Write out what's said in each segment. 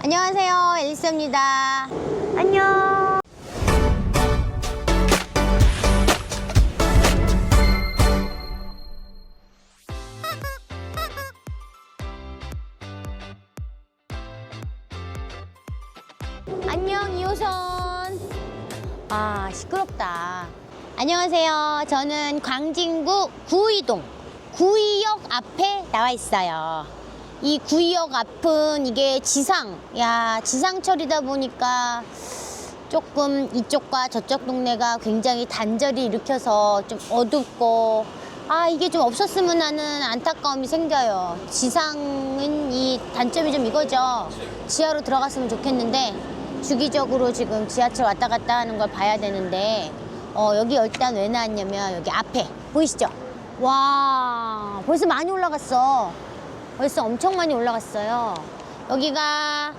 안녕하세요. 엘리스입니다. 안녕. 안녕, 2호선. 아, 시끄럽다. 안녕하세요. 저는 광진구 구이동 구이역 앞에 나와 있어요. 이 구이역 앞은 이게 지상, 야, 지상철이다 보니까 조금 이쪽과 저쪽 동네가 굉장히 단절이 일으켜서 좀 어둡고 아 이게 좀 없었으면 하는 안타까움이 생겨요. 지상은 이 단점이 좀 이거죠. 지하로 들어갔으면 좋겠는데 주기적으로 지금 지하철 왔다 갔다 하는 걸 봐야 되는데 어 여기 일단 왜 나왔냐면 여기 앞에 보이시죠? 와 벌써 많이 올라갔어. 벌써 엄청 많이 올라갔어요. 여기가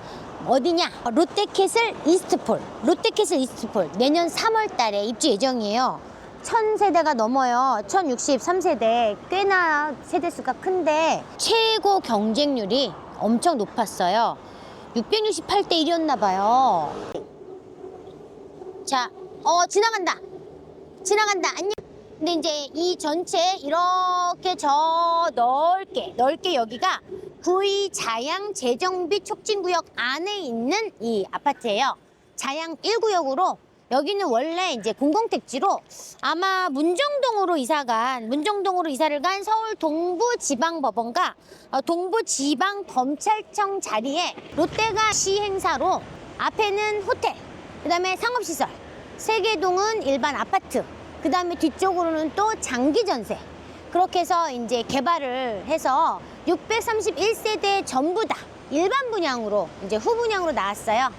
어디냐? 롯데캐슬 이스트폴. 롯데캐슬 이스트폴. 내년 3월 달에 입주 예정이에요. 1000세대가 넘어요. 1063세대. 꽤나 세대수가 큰데 최고 경쟁률이 엄청 높았어요. 668대 1이었나 봐요. 자, 어, 지나간다. 지나간다. 안녕. 근데 이제 이 전체 이렇게 저 넓게 넓게 여기가 구이 자양 재정비 촉진구역 안에 있는 이 아파트예요. 자양 1구역으로 여기는 원래 이제 공공택지로 아마 문정동으로 이사간 문정동으로 이사를 간 서울 동부지방법원과 어, 동부지방검찰청 자리에 롯데가 시행사로 앞에는 호텔, 그다음에 상업시설, 세계동은 일반 아파트, 그 다음에 뒤쪽으로는 또 장기 전세. 그렇게 해서 이제 개발을 해서 631세대 전부 다 일반 분양으로 이제 후분양으로 나왔어요.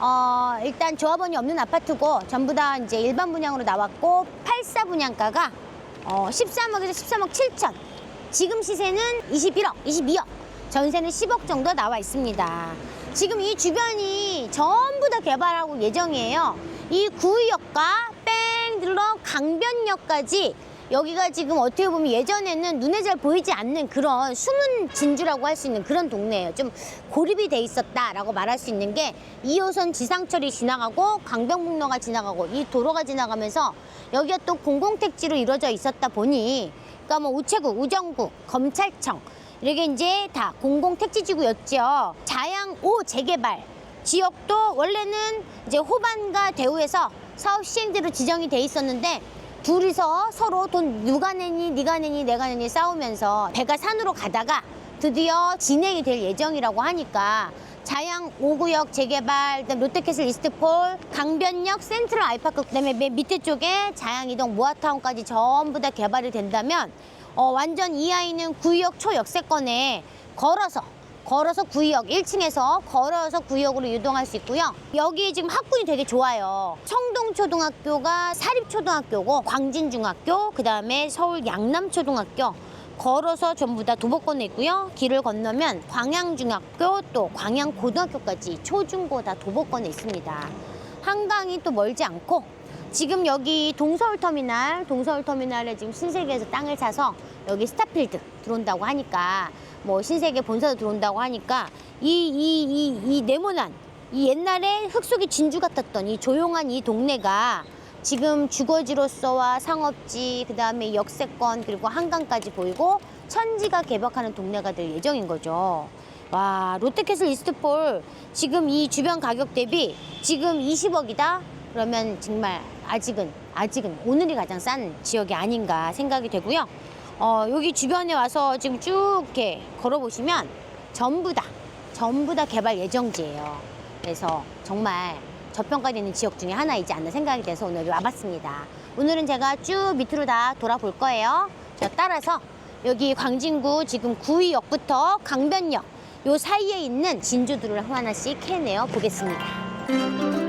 어, 일단 조합원이 없는 아파트고 전부 다 이제 일반 분양으로 나왔고 84 분양가가 어, 13억에서 13억 7천. 지금 시세는 21억, 22억. 전세는 10억 정도 나와 있습니다. 지금 이 주변이 전부 다 개발하고 예정이에요. 이 구의역과 뺑 들러 강변역까지 여기가 지금 어떻게 보면 예전에는 눈에 잘 보이지 않는 그런 숨은 진주라고 할 수 있는 그런 동네예요. 좀 고립이 돼 있었다라고 말할 수 있는 게 2호선 지상철이 지나가고 강변북로가 지나가고 이 도로가 지나가면서 여기가 또 공공택지로 이루어져 있었다 보니 그러니까 뭐 우체국, 우정국, 검찰청 이렇게 이제 다 공공택지지구였죠. 자양 5 재개발 지역도 원래는 이제 호반과 대우에서 사업 시행지로 지정이 돼 있었는데 둘이서 서로 돈 누가 내니 네가 내니 내가 내니 싸우면서 배가 산으로 가다가 드디어 진행이 될 예정이라고 하니까 자양 5구역 재개발, 롯데캐슬 이스트폴, 강변역 센트럴 아이파크, 그다음에 맨 밑에 쪽에 자양이동 모아타운까지 전부 다 개발이 된다면 어, 완전 이 아이는 구역 초역세권에 걸어서 걸어서 구역 1층에서 걸어서 구역으로 이동할 수 있고요. 여기 지금 학군이 되게 좋아요. 청동초등학교가 사립초등학교고 광진중학교, 그다음에 서울 양남초등학교 걸어서 전부 다 도보권에 있고요. 길을 건너면 광양중학교 또 광양고등학교까지 초중고 다 도보권에 있습니다. 한강이 또 멀지 않고 지금 여기 동서울터미널, 동서울터미널에 지금 신세계에서 땅을 사서 여기 스타필드 들어온다고 하니까 뭐 신세계 본사도 들어온다고 하니까 이 이 이 이 네모난 이 옛날에 흙속의 진주 같았던 이 조용한 이 동네가 지금 주거지로서와 상업지 그다음에 역세권 그리고 한강까지 보이고 천지가 개박하는 동네가 될 예정인 거죠. 와 롯데캐슬 이스트폴 지금 이 주변 가격 대비 지금 20억이다 그러면 정말 아직은 아직은 오늘이 가장 싼 지역이 아닌가 생각이 되고요. 어, 여기 주변에 와서 지금 쭉 이렇게 걸어보시면 전부 다 전부 다 개발 예정지예요. 그래서 정말 저평가되는 지역 중에 하나이지 않나 생각이 돼서 오늘 와봤습니다. 오늘은 제가 쭉 밑으로 다 돌아볼 거예요. 저 따라서 여기 광진구 지금 구의역부터 강변역 요 사이에 있는 진주들을 하나씩 캐내어 보겠습니다.